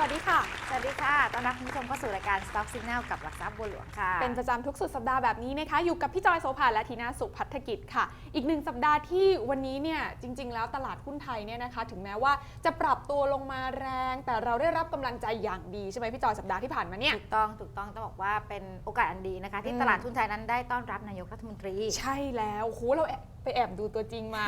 สู่รายการ Stock Signal กับหลักทรัพย์บัวหลวงค่ะ เป็นประจำทุกสุดสัปดาห์แบบนี้นะคะ อยู่กับพี่จอยโสภาและทีน่าสุพัฒกิจค่ะ อีกหนึ่งสัปดาห์ที่วันนี้เนี่ยจริง ๆ แล้วตลาดหุ้นไทยเนี่ยนะคะ ถึงแม้ว่าจะปรับตัวลงมาแรง แต่เราได้รับกำลังใจอย่างดีใช่ไหมพี่จอยสัปดาห์ที่ผ่านมาเนี่ย ถูกต้อง ถูกต้อง ต้องบอกว่าเป็นโอกาสอันดีนะคะ ที่อืม ตลาดทุนไทยนั้นได้ต้อนรับนายกรัฐมนตรี ใช่แล้วโหเราแอบ ไปแอบดูตัวจริงมา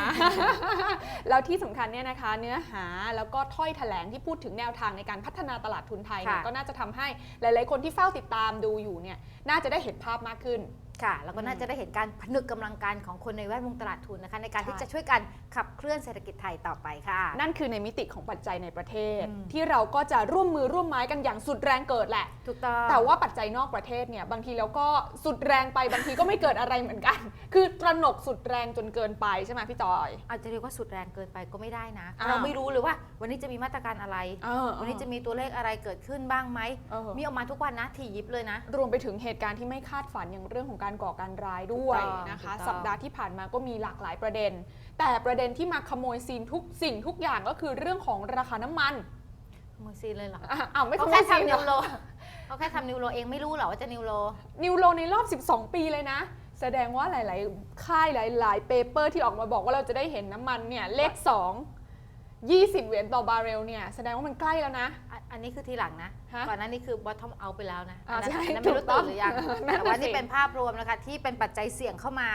แล้วที่สำคัญเนี่ยนะคะ เนื้อหาแล้วก็ถ้อยแถลงที่พูดถึงแนวทางในการพัฒนาตลาดทุนไทยเนี่ยค่ะก็น่าจะทำให้หลาย ๆ คนที่เฝ้าติดตามดูอยู่เนี่ยน่าจะได้เห็นภาพมากขึ้น ค่ะแล้วก็น่าจะได้เห็นการผนึกกำลังการของคนในแวดวงตลาดทุนนะคะ ในการใช่ที่จะช่วยกันขับเคลื่อนเศรษฐกิจไทยต่อไปค่ะ นั่นคือในมิติของปัจจัยในประเทศ อืม ที่เราก็จะร่วมมือร่วมไม้กันอย่างสุดแรงเกิดแหละ ถูกต้อง แต่ว่าปัจจัยนอกประเทศเนี่ยบางทีเราก็สุดแรงไปบางทีก็ไม่เกิดอะไรเหมือนกัน คือตระหนกสุดแรงจนเกินไปใช่ไหมพี่จอย อาจจะเรียกว่าสุดแรงเกินไปก็ไม่ได้นะ อ้าว เราไม่รู้เลยว่า วันนี้จะมีมาตรการอะไร เออวันนี้จะมีตัวเลขอะไรเกิดขึ้นบ้างไหม เออมีออกมาทุกวันนะถี่ยิบเลยนะ รวมไปถึงเหตุการณ์ที่ไม่คาดฝันอย่างเรื่องของการก่อการร้ายด้วยถูกต้องนะคะ ถูกต้อง สัปดาห์ที่ผ่านมาก็มีหลากหลายประเด็น แต่ประเด็นที่มาขโมยซีนทุกสิ่งทุกอย่างก็คือเรื่องของราคาน้ำมันขโมยซีนเลยเหรออะอ้าวไม่ขเขาโมแค่ยซีนทำเหรนิอวโรเขาแค่ทำนิวโรเองไม่รู้เหรอว่าจะนิวโรนิวโรในรอบ 12 ปีเลยนะ แสดงว่าหลาย ๆ ค่ายหลาย ๆ เปเปอร์ที่ออกมาบอกว่าเราจะได้เห็นน้ำมันเนี่ยเลข 2 20 เหรียญต่อบาร์เรลเนี่ยแสดงว่ามันใกล้แล้วนะอะอันนี้คือทีหลังนะ ฮะก่อนหน้านี้คือ bottom out ไปแล้วนะอ่าอันนั้นใช่อันนั้นไม่รู้ถูกต้ตื่องนหรือยังนั่นน่ะแต่ว่านี่สิเป็นภาพรวมนะคะที่เป็นปัจจัยเสี่ยงเข้ามา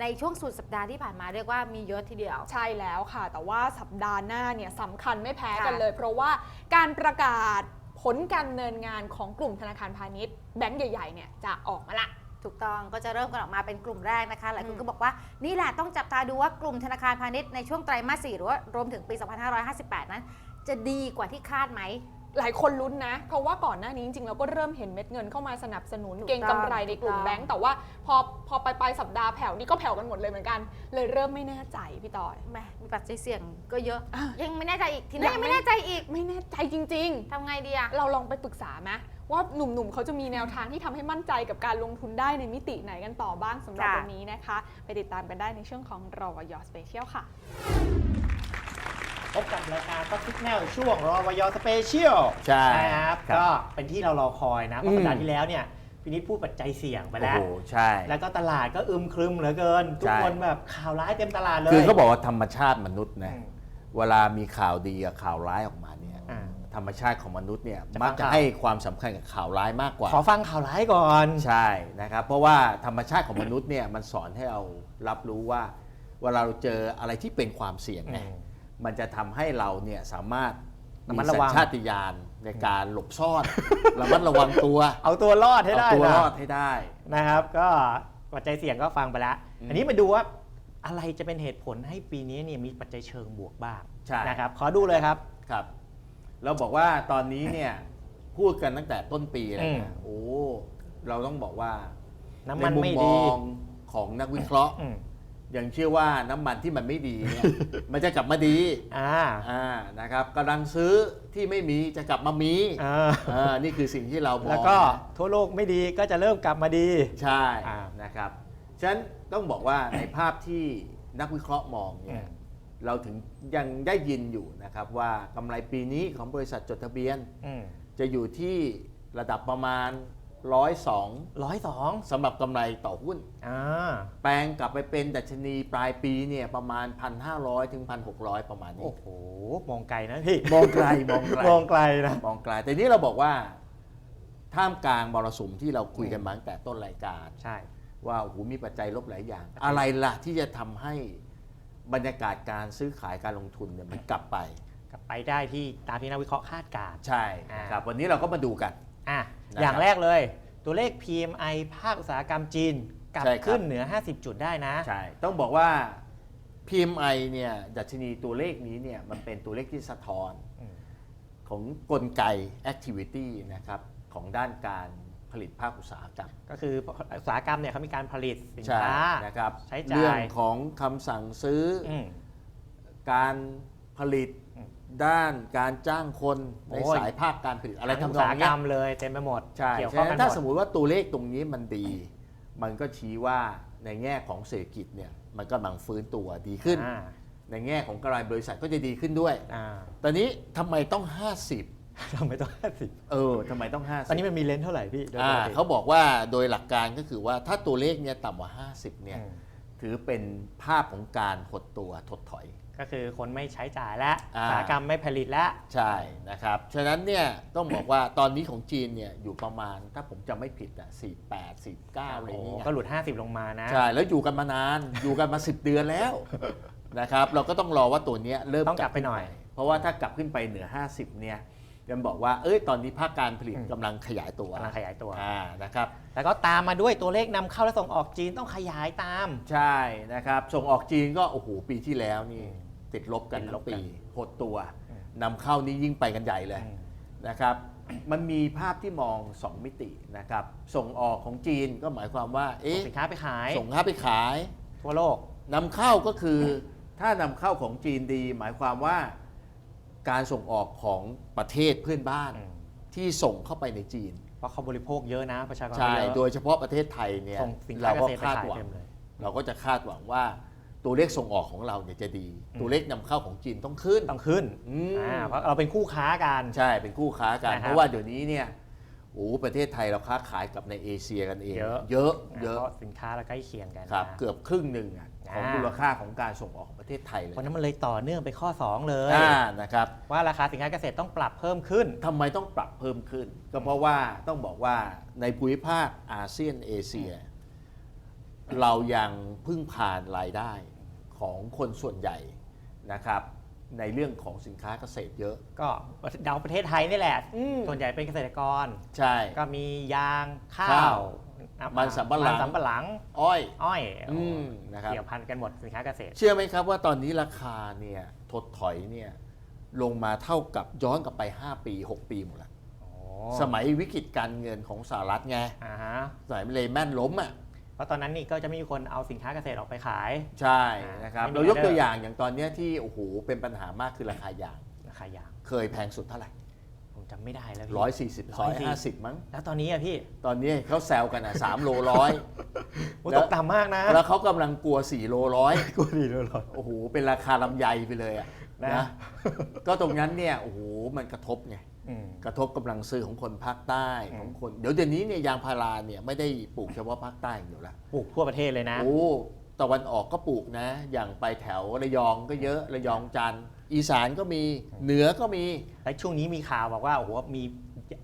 ในช่วงสุดสัปดาห์ที่ผ่านมาเรียกว่ามีเยอะทีเดียว ใช่แล้วค่ะ แต่ว่าสัปดาห์หน้าเนี่ยสำคัญไม่แพ้กันค่ะ เลย เพราะว่าการประกาศผลการดำเนินงานของกลุ่มธนาคารพาณิชย์แบงก์ใหญ่ๆเนี่ยจะออกมาละ ถูกต้องก็จะเริ่มกันออกมาเป็นกลุ่มแรกนะคะ หลายคนก็บอกว่านี่แหละต้องจับตาดูว่ากลุ่มธนาคารพาณิชย์ในช่วงไตรมาสสี่หรือว่ารวมถึงปี 2558 นั้น จะดีกว่าที่คาดไหม หลายคนลุ้นนะ เพราะว่าก่อนหน้านี้จริงๆเราก็เริ่มเห็นเม็ดเงินเข้ามาสนับสนุนถูกต้องเก่งกำไรในกลุ่มถูกต้องแบงก์แต่ว่าพอพอไปปลายสัปดาห์แผ่วนี่ก็แผ่วกันหมดเลยเหมือนกัน เลยเริ่มไม่แน่ใจพี่ต่อยแหมมีปัจจัยเสี่ยงก็เยอะอะยังไม่แน่ใจอีกทีนี้ยัยังงไม่ไม่แน่ใจอีกไม่แน่ใจจริงทำไงดีอะๆเราลองไปปรึกษาไหมว่าหนุ่มๆเขาจะมีแนวทางที่ทำให้มั่นใจกับการลงทุนได้ในมิติไหนกันต่อบ้างสำหรับค่ะวันนี้นะคะ ไปติดตามกันได้ในช่วงของรอวยอสเปเชียลค่ะ พบกับรายการก็ทิกแนลช่วงรอวยสเปเชียลใช่ครับ ครับ ก็เป็นที่เรารอคอยนะเพอืราะมสัปดาห์ที่แล้วเนี่ยพินิจพูดปัจจัยเสี่ยงไปโอ้แล้ว โหใช่ แล้วก็ตลาดก็อึมครึมเหลือเกิน ทุกใช่ คนแบบข่าวร้ายเต็มตลาดเลยคือเขาบอกว่าธรรมชาติมนุษย์นะอืม เวลามีข่าวดีกับข่าวร้ายออกมาเนี่ยอ่าธรรมชาติของมนุษย์เนี่ยจะมักฟังจะข่าว ให้ความสำคัญกับข่าวร้ายมากกว่า ขอฟังข่าวร้ายก่อน ใช่นะครับเพราะว่าธรรมชาติของมนุษย์เนี่ยมันสอนให้เรารับรู้ว่า เวลาเราเจออะไรที่เป็นความเสี่ยงเนี่ยอืม มันจะทำให้เราเนี่ยสามารถระมีมัดระสัวัญงชาตญาณในการหลบซ่อน ระมัดระวังตัวเอาตัวรอดให้เอาได้ตัวนะรอดให้ได้ นะครับ ก็ปัจจัยเสี่ยงก็ฟังไปแล้ว อืมอันนี้มาดูว่าอะไรจะเป็นเหตุผลให้ปีนี้เนี่ยมีปัจจัยเชิงบวกบ้างใช่ นะครับ ขอดูเลยครับ ครับเราบอกว่าตอนนี้เนี่ยพูดกันตั้งแต่ต้นปีเลยอืม นะโอ้เราต้องบอกว่าน้ำมันในมุไม่มมดีองของนักวิเคราะห์ อืม ยังเชื่อว่าน้ำมันที่มันไม่ดีเนี่ยมันจะกลับมาดีอ่าอ่านะครับกำลังซื้อที่ไม่มีจะกลับมามีอ่าอ่านี่คือสิ่งที่เรามองแล้วก็นะทั่วโลกไม่ดีก็จะเริ่มกลับมาดี ใช่อ่านะครับฉะนั้นต้องบอกว่าในภาพที่นักวิเคราะห์มองเนี่อืยมเราถึงยังได้ยินอยู่นะครับว่ากำไรปีนี้ของบริษัทจดทะเบียน อืม จะอยู่ที่ระดับประมาณ 102 ร้อยสองสำหรับกำไรต่อหุ้น อ่า แปลงกลับไปเป็นดัชนีปลายปีเนี่ยประมาณ 1,500 ถึง 1,600 ประมาณนี้ โอ้โห มองไกลนะพี่ มองไกลมองไกล มองไกลนะ มองไกล แต่นี่เราบอกว่า ท่ามกลางมรสุมที่เราคุยกันมาตั้งแต่ต้นรายการ ใช่ ว่าโอ้โหมีปัจจัยลบหลายอย่าง อะไรล่ะที่จะทำให้บรรยากาศการซื้อขายการลงทุนเนี่ยมันกลับไป กลับไปได้ที่ตามที่นักวิเคราะห์คาดการณ์ ใช่นะครับวันนี้เราก็มาดูกัน อะ นะครับ อย่างแรกเลย ตัวเลข PMI ภาคอุตสาหกรรมจีนกลับใช่ครับ ขึ้นเหนือ 50 จุดได้นะ ใช่ ต้องบอกว่า PMI เนี่ยดัชนีตัวเลขนี้เนี่ยมันเป็นตัวเลขที่สะท้อนอืม ของกลไก activity นะครับของด้านการผลิตภาคอุตสาหกรรมก็คืออุตสาหกรรมเนี่ยเขามีการผลิตสินใช่ค้า นะครับใช้จ่าย เรื่องของคำสั่งซื้อออืม การผลิตอืม ด้านการจ้างคนในโอ้ย สายภาคการผลิตอะไรทั้งทำอุนตองสาหกรเนี้ยรมเลยเต็มไปหมดใช่เกี่ยวฉะข้องนั้กันนถ้าหสมมดมุติว่าตัวเลขตรงนี้มันดี มันก็ชี้ว่าในแง่ของเศรษฐกิจเนี่ยมันกำลังฟื้นตัวดีขึ้น อ่า ในแง่ของกำไรบริษัทก็จะดีขึ้นด้วย อ่าตอนนี้ทำไมต้อง 50 ทำไมต้องห้าสิบเออทำไมต้องห้าตอนนี้มันมีเลนส์เท่าไหร่พี่โดยปอ่ากติเขาบอกว่าโดยหลักการก็คือว่าถ้าตัวเลขเนี่ยต่ำกว่า 50เนี่ยอืม ถือเป็นภาพของการหดตัวถดถอย ก็คือคนไม่ใช้จ่ายแล้วอ่าอุตสาหกรรมไม่ผลิตแล้วใช่นะครับ ฉะนั้นเนี่ยต้องบอกว่าตอนนี้ของจีนเนี่ยอยู่ประมาณถ้าผมจำไม่ผิดอะ48 49อะไรอย่างเงี้ยก็หลุด 50 ลงมานะ ใช่ แล้วอยู่กันมานาน อยู่กันมา 10 เดือนแล้วนะครับ เราก็ต้องรอว่าตัวเนี้ยเริ่มต้องกลับไปหน่อย เพราะว่าถ้ากลับขึ้นไปเหนือ 50 เนี่ยยังบอกว่า เอ้ย ตอนนี้ภาคการผลิตอืมกำลังขยายตัวกำลังขยายตัวอ่านะครับ แล้วก็ตามมาด้วยตัวเลขนำเข้าและส่งออกจีนต้องขยายตาม ใช่นะครับ ส่งออกจีนก็ โอ้โห ปีที่แล้วนี่อืม ติดลบกันติดลทั้บงกันปีหดตัวอืมนำเข้านี่ยิ่งไปกันใหญ่เลยอืม นะครับ มันมีภาพที่มอง 2 มิตินะครับ ส่งออกของจีนก็หมายความว่าส่เอ๊ะงสินค้าไปขายส่งค้าไปขาย ทั่วโลก นำเข้าก็คือถ้านำเข้าของจีนดี หมายความว่าการส่งออกของประเทศเพื่อนบ้านอืม ที่ส่งเข้าไปในจีน เพราะเขาบริโภคเยอะนะประชากรใช่เยอะโดยเฉพาะประเทศไทยเนี่ยส่งสินเราค้าเกก็ษตรไปคาดขายหวัง เต็มเลย เราก็จะคาดหวังว่า ตัวเลขส่งออกของเราเนี่ยจะดีอืมตัวเลขนำเข้าของจีนต้องขึ้นต้องขึ้นอืมอ่าเพราะเราเป็นคู่ค้ากันใช่เป็นคู่ค้ากันนะครับเพราะว่าเดี๋ยวนี้เนี่ยโอ้ประเทศไทยเราค้าขายกับในเอเชียกันเอง เยอะเยอะนะเยอะเพราะสินค้าเราใกล้เคียงกันครับนะเกือบครึ่งหนึ่งอะของอ่ามูลค่าของการส่งออกของประเทศไทยเลยเพราะนั้นมันเลยต่อเนื่องไปข้อ 2 เลยอ่านะครับว่าราคาสินค้าเกษตรต้องปรับเพิ่มขึ้นทำไมต้องปรับเพิ่มขึ้น ก็เพราะว่าต้องบอกว่าในภูมิภาคอาเซียนเอเชีย เรายังพึ่งพานรายได้ ของคนส่วนใหญ่นะครับในเรื่องของสินค้าเกษตรเยอะ ก็เดาประเทศไทยนี่แหละ อืม ส่วนใหญ่เป็นเกษตรกร ใช่ ก็มียาง ข้าข้าววมันสำปะหลัง มันสำปะหลัง อ้อย อ้อยอืมนะครับ เกี่ยวพันกันหมดสินค้าเกษตร เชื่อไหมครับว่าตอนนี้ราคาเนี่ยถดถอยเนี่ยลงมาเท่ากับย้อนกลับไป 5 ปี 6 ปีหมดแล้วโอ้สมัยวิกฤตการเงินของสหรัฐไง อ่าฮะ สมัยเลแมนล้มอะ เพราะตอนนั้นนี่ก็จะมีคนเอาสินค้าเกษตรออกไปขาย ใช่นะครับไม่มีเรายกรายได้ตัวอย่างอย่างตอนเนี้ยที่โอ้โหเป็นปัญหามากคือราคายาง ราคายาง เคยแพงสุดเท่าไหร่ผมจำไม่ได้แล้วพี่ร้อยสี่สิบร้อยห้าสิบ140มั้ง แล้วตอนนี้อะพี่ตอนนี้เขาแซวกันอะสามโลร้อยโอ้แล้วตกต่ำมากนะแล้วเขากำลังกลัวสี่โลร้อยกูดีเลยหรอโอ้โหเป็นราคาลำไยไปเลยอะนะนะ ก็ตรงนั้นเนี่ยโอ้โหมันกระทบไงอืม กระทบกำลังซื้อของคนภาคใต้อืมของคน เดี๋ยวเดี๋ยวนี้เนี่ยยางพาราเนี่ยไม่ได้ปลูกเฉพาะภาคใต้อย่างเดียวละปลูกทั่วประเทศเลยนะโอ้ตะวันออกก็ปลูกนะ อย่างไปแถวระยองก็เยอะระยองจันทร์อีสานก็มีเหนือก็มีและช่วงนี้มีข่าวบอกว่าโอ้โหมี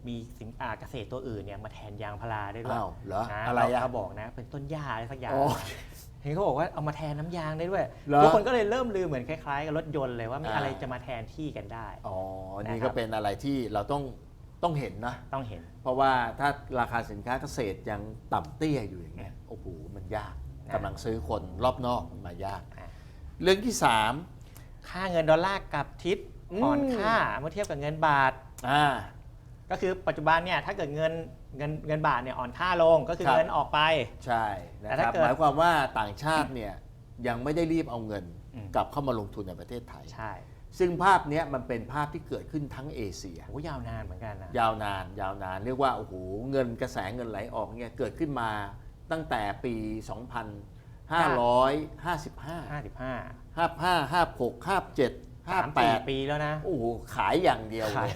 มีสินอ่าเกษตรตัวอื่นเนี่ยมาแทนยางพาราได้ด้วยอ้าวเหรอนะอะไรอะ เขาบอกนะ เป็นต้นหญ้าอะไรสักอย่าง อ๋อ เห็นเขาบอกว่าเอามาแทนน้ำยางได้ด้วยเหรอ ทุกคนก็เลยเริ่มลือเหมือนคล้ายๆกับรถยนต์เลยว่ามีอ่าอะไรจะมาแทนที่กันได้ อ๋อนะครับนี่ก็เป็นอะไรที่เราต้องต้องเห็นนะ ต้องเห็น เพราะว่าถ้าราคาสินค้าเกษตรยังต่ำเตี้ยอยู่อย่างเงี้ยโอ้โหมันยากนะ กำลังซื้อคนรอบนอกมันมายาก อะเรื่องที่ค่าเงินดอลลาร์กับทิศอืม อ่อนค่าเมื่อเทียบกับเงินบาท3อ่า ก็คือปัจจุบันเนี่ยถ้าเกิดเงินเงินเงินบาทเนี่ยอ่อนค่าลงก็คือครับ เงินออกไป ใช่นะแต่คถ้ารับเกิดหมายความว่าต่างชาติเนี่ยยังไม่ได้รีบเอาเงินอืม กลับเข้ามาลงทุนในประเทศไทย ใช่ซึ่งภาพเนี้ยมันเป็นภาพที่เกิดขึ้นทั้งเอเชีย โอ้ยาวนานเหมือนกันนะ ยาวนานยาวนานเรียกว่าโอ้โหเงินกระแสเงินไหลออกเนี่ยเกิดขึ้นมาตั้งแต่ปี 2555 55 55 56 57 สามสี่58 ปีแล้วนะ โอ้โหขายอย่างเดียวเลขายย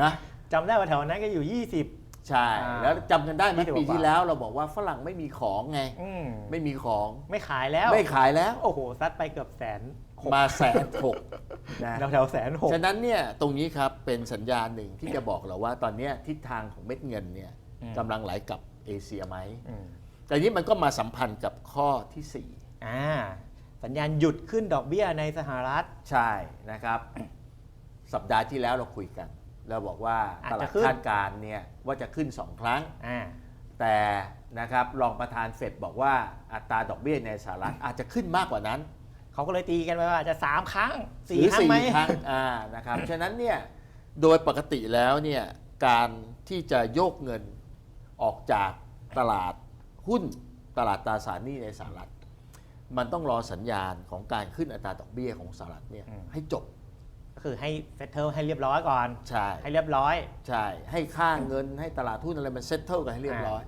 นะ จำได้ว่าแถวนั้นก็อยู่ 20 ใช่ อ่าแล้วจำกันได้ไหมยี่สิบกว่า ปีที่แล้วเราบอกว่าฝรั่งไม่มีของไง อืมไม่มีของ ไม่ขายแล้วไม่ขายแล้ว โอ้โหซัดไปเกือบแสนหกมาแสนหกนะ แถวแถวๆแสนหก ฉะนั้นเนี่ยตรงนี้ครับเป็นสัญญาณหนึ่งที่จะบอกเราว่าตอนเนี้ยทิศทางของเม็ดเงินเนี่ยอืม กำลังไหลกลับเอเชียไหม อืมแต่นี้มันก็มาสัมพันธ์กับข้อที่ อ่าสัญญาณหยุดขึ้นดอกเบี้ยในสหรัฐ 4 ใช่นะครับ สัปดาห์ที่แล้วเราคุยกัน เราบอกว่าอาตจลาจะดขึ้นคาดการณ์เนี่ยว่าจะขึ้น 2 ครั้งอ่าแต่นะครับรองประธานเฟดบอกว่าอัตราดอกเบี้ยในสหรัฐอาจจะขึ้นมากกว่านั้น เขาก็เลยตีกันไปว่าจะ 3 ครั้งหรือ4ครั้งไหมครั้งอ่านะครับฉะนั้นเนี่ยโดยปกติแล้วเนี่ยการที่จะโยกเงินออกจากตลาดหุ้นตลาดตราสารหนี้ในสหรัฐ มันต้องรอสัญญาณของการขึ้นอัตราดอกเบี้ยของสหรัฐเนี่ยอืมให้จบ ก็คือให้เซตเทิลให้เรียบร้อยก่อน ใช่ ให้เรียบร้อย ใช่ ให้ค่าเงินให้ตลาดหุ้นอะไรมันเซ็ตเทิลกันให้เรียบร้อย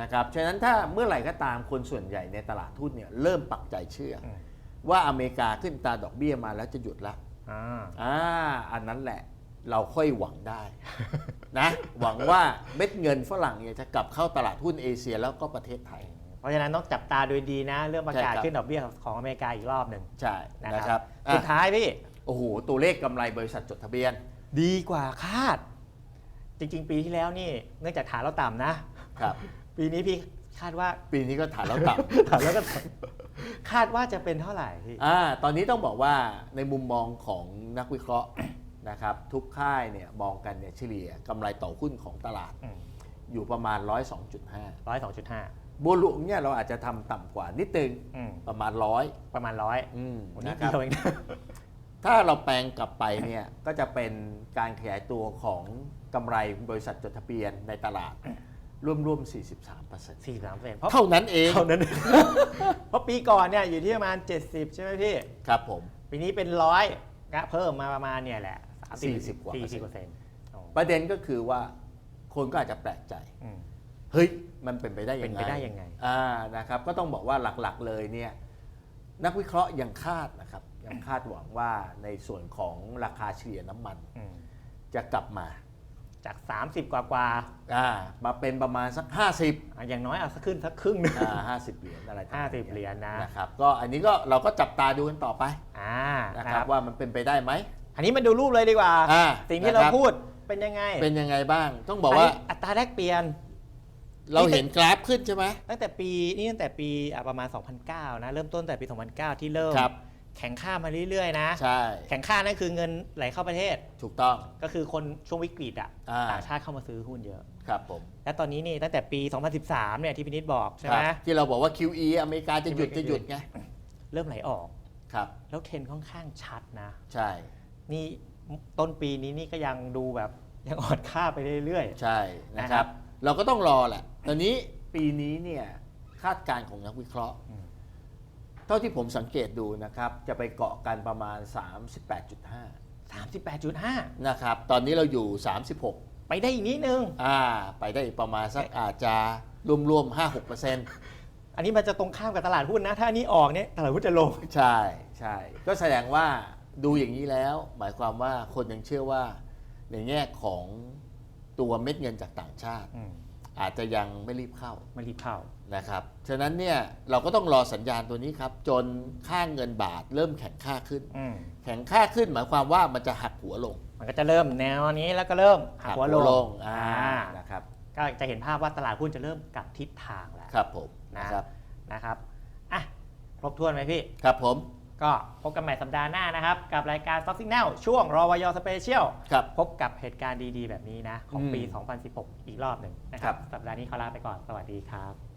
นะครับ ฉะนั้นถ้าเมื่อไหร่ก็ตามคนส่วนใหญ่ในตลาดหุ้นเนี่ยเริ่มปักใจเชื่ออมว่าอเมริกาขึ้นอัตราดอกเบี้ยมาแล้วจะหยุดละอ่าอ่าอันนั้นแหละเราค่อยหวังได้นะหวังว่าเม็ดเงินฝรั่งเนี่ยจะกลับเข้าตลาดหุ้นเอเชียแล้วก็ประเทศไทย เพราะฉะนั้นต้องจับตาดูดีนะ เรื่องประกาศใช่ครับขึ้นดอกเบี้ยของอเมริกาอีกรอบหนึ่งใช่นะนะคครัรับบสุดอะท้ายพี่ โอ้โห ตัวเลขกำไรบริษัทจดทะเบียน ดีกว่าคาด จริง ๆ ปีที่แล้วนี่เนื่องจากฐานเราต่ำนะ ครับ ปีนี้พี่คาดว่า ปีนี้ก็ฐานแล้วต่ฐานแล้วก็ต่ำคาดว่าจะเป็นเท่าไหร่พี่ำอ่า ตอนนี้ต้องบอกว่าในมุมมองของนักวิเคราะห์ นะครับ ทุกค่ายเนี่ยมองกันเนี่ยเฉลี่ยกำไรต่อหุ้นของตลาด อืม อยู่ประมาณ 102.5ร้อยสองจุดห้าบัวหลวงเนี่ยเราอาจจะทำต่ำกว่านิดนึงประมาณ100ประมาณร้อยอืมวันนี้นะครับเดียวเองนะ ถ้าเราแปลงกลับไปเนี่ยก็จะเป็นการขยายตัวของกำไรบริษัทจดทะเบียนในตลาดร่วมๆ43%สี่สิบสามเปอร์เซ็นต์เพราะเท่านั้นเองเท่านั้น เพราะปีก่อนเนี่ยอยู่ที่ประมาณ 70 ใช่ไหมพี่ ครับผม ปีนี้เป็นร้อยนะเพิ่มมาประมาณเนี่ยแหละ40กว่าสี่สิบเปอร์เซ็นต์ประเด็นก็คือว่าคนก็อาจจะแปลกใจ เฮ้ย มันเป็นไปได้ยังไง เป็นไปได้ยังไงอ่านะครับ ก็ต้องบอกว่าหลักๆเลยเนี่ยนักวิเคราะห์ยังคาดนะครับยัง คาดหวังว่าในส่วนของราคาเฉลี่ยน้ำมัน จะกลับมาจาก 30 กว่ากว่าอ่ามาเป็นประมาณสัก 50อะอย่างน้อยเอาสักขึ้นสักครึ่งหนึงอ่า50เหรียญอะไรประมาณ50เหรียญนะนะครับก็อันนี้ก็เราก็จับตาดูกันต่อไปอ่านะนะคครัรับบว่ามันเป็นไปได้ไหมอันนี้มาดูรูปเลยดีกว่า อ่าสิ่งที่เรานะครับพูดเป็นยังไงเป็นยังไงบ้าง ต้องบอกว่า นนี้อัตราแลกเปลี่ยน เราเห็นกราฟขึ้นใช่ไหม ตั้งแต่ปีนี่ตั้งแต่ปีอะประมาณ 2009 นะ เริ่มต้นแต่ปี 2009 ที่เริ่มครับ แข่งค่ามาเรื่อยๆนะ ใช่ แข่งค่านั่นคือเงินไหลเข้าประเทศ ถูกต้อง ก็คือคนช่วงวิกฤตอะอ่า ต่างชาติเข้ามาซื้อหุ้นเยอะ ครับผม และตอนนี้นี่ตั้งแต่ปี 2013 เนี่ยที่พินิษบอกใช่ไหมครับที่เราบอกว่า QE อเมริกาจะหยุดที่จะหยุดไง เริ่มไหลออก ครับ แล้วเทรนด์ค่อนข้างชัดนะ ใช่ นี่ต้นปีนี้นี่ก็ยังดูแบบยังอ่อนค่าไปเรื่อย ใช่นะนะคครัรับ บ เราก็ต้องรอแหละ ตอนนี้ปีนี้เนี่ยคาดการณ์ของนักวิเคราะห์อืมเท่าที่ผมสังเกตดูนะครับ จะไปเกาะกันประมาณ 38.5ๆ38.5 นะครับ ตอนนี้เราอยู่ 36ไปได้อีกนิดนึง อ่าไปได้อีกประมาณสักอาจจะรวมๆ 5-6%อันนี้มันจะตรงข้ามกับตลาดหุ้นนะ ถ้าอันนี้ออกเนี่ยตลาดหุ้นจะลง ใช่ใช่ก็แสดงว่าดูอย่างนี้แล้ว หมายความว่าคนยังเชื่อว่า ในแง่ของตัวเม็ดเงินจากต่างชาติอืมอาจจะยังไม่รีบเข้า ไม่รีบเข้า นะครับ ฉะนั้นเนี่ยเราก็ต้องรอสัญญาณตัวนี้ครับ จนค่าเงินบาทเริ่มแข็งค่าขึ้น อืมแข็งค่าขึ้นหมายความว่ามันจะหักหัวลงมันก็จะเริ่มแนวนี้แล้วก็เริ่มหักหัวลงอ่าอ่านะครับก็จะเห็นภาพว่าตลาดหุ้นจะเริ่มกลับทิศทางแล้วครับผมนะนะครับนะครับอะครบถ้วนไหมพี่ ครับผมก็พบกันใหม่สัปดาห์หน้านะครับ กับรายการ Stock Signal ช่วงรอวยสเปเชียลครับ พบกับเหตุการณ์ดีๆ แบบนี้นะ ของปี อืม2016 อีกรอบหนึ่งนะคครัรับบสัปดาห์นี้ขอลาไปก่อนสวัสดีครับ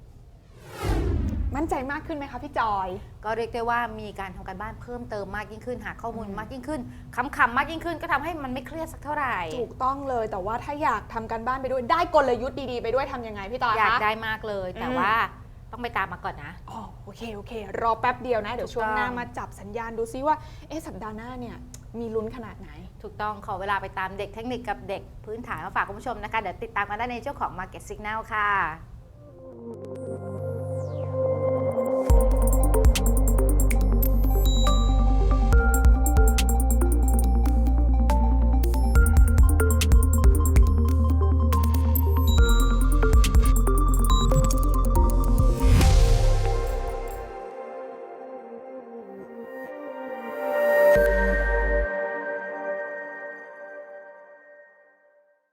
มั่นใจมากขึ้นไหมคะพี่จอย ก็เรียกได้ว่ามีการทำการบ้านเพิ่มเติมมากยิ่งขึ้น หาข้อมูลมากยิ่งขึ้นคำๆมากยิ่งขึ้นก็ทำให้มันไม่เครียดสักเท่าไหร่ ถูกต้องเลยแต่ว่าถ้าอยากทำกันบ้านไปด้วยได้กลยุทธ์ดีๆไปด้วยทำยังไงพี่จอยอยากคะ ได้มากเลย แต่อืม ว่าต้องไปตามมาก่อนนะ อ๋อโอเคโอเค รอแป๊บเดียวนะ เดี๋ยวถูกช่วงหน้าต้อง มาจับสัญญาณดูซิว่าเอ๊ะสัปดาห์หน้าเนี่ยมีลุ้นขนาดไหน ถูกต้องขอเวลาไปตามเด็กเทคนิคกับเด็กพื้นฐานมาฝากคุณผู้ชมนะคะ เดี๋ยวติดตามกันได้ในช่วงของ Market Signal ค่ะ